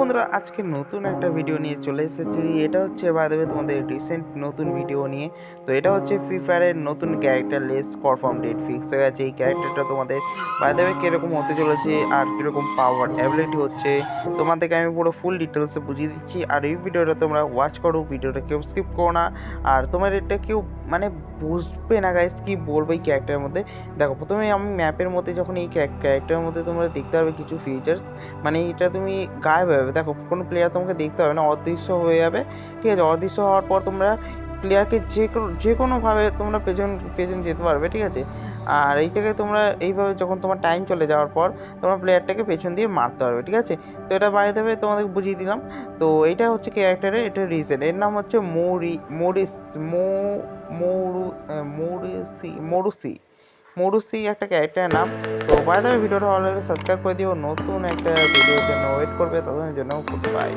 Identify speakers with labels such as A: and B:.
A: বন্ধুরা, আজকে নতুন একটা ভিডিও নিয়ে চলে এসেছি। এটা হচ্ছে বাই দেবে তোমাদের রিসেন্ট নতুন ভিডিও নিয়ে। তো এটা হচ্ছে ফ্রি ফায়ারের নতুন ক্যারেক্টার লেস কনফার্ম ডেট ফিক্স হয়ে গেছে। এই ক্যারেক্টারটা তোমাদের বাই দেবে কীরকম হতে চলেছে আর কীরকম পাওয়ার অ্যাবিলিটি হচ্ছে, তোমাদেরকে আমি পুরো ফুল ডিটেলসে বুঝিয়ে দিচ্ছি। আর এই ভিডিওটা তোমরা ওয়াচ করো ভিডিওটা কেউ স্কিপ করো না। আর তোমার এটা কেউ মানে বুঝবে না গাইস কি বলব এই ক্যারেক্টারের মধ্যে। দেখো, প্রথমে আমি ম্যাপের মধ্যে যখন এই ক্যারেক্টারের মধ্যে তোমরা দেখতে পারবে কিছু ফিচার্স মানে এটা তুমি গায়েব যাবে দেখো, কোনো প্লেয়ার তোমাকে দেখতে হবে না, অদৃশ্য হয়ে যাবে। ঠিক আছে, অদৃশ্য হওয়ার পর তোমরা প্লেয়ারকে যে কোনো, যে কোনোভাবে তোমরা পেছন পেছন যেতে পারবে, ঠিক আছে? আর এইটাকে তোমরা এইভাবে যখন তোমার টাইম চলে যাওয়ার পর, তোমরা প্লেয়ারটাকে পেছন দিয়ে মারতে পারবে, ঠিক আছে? তো এটা বাইরে দেবে তোমাদের বুঝিয়ে দিলাম। তো এইটা হচ্ছে ক্যারেক্টারের এটা রিজন এর নাম হচ্ছে মৌরি, মরিস, মো, মৌরু মৌরিসি, মরুসি। মরুসি একটা ক্যারেক্টারের নাম। তো দেবে ভিডিওটা অলরেডি সাবস্ক্রাইব করে দিও। নতুন একটা ভিডিওর জন্য ওয়েট করবে তাদের জন্য বাই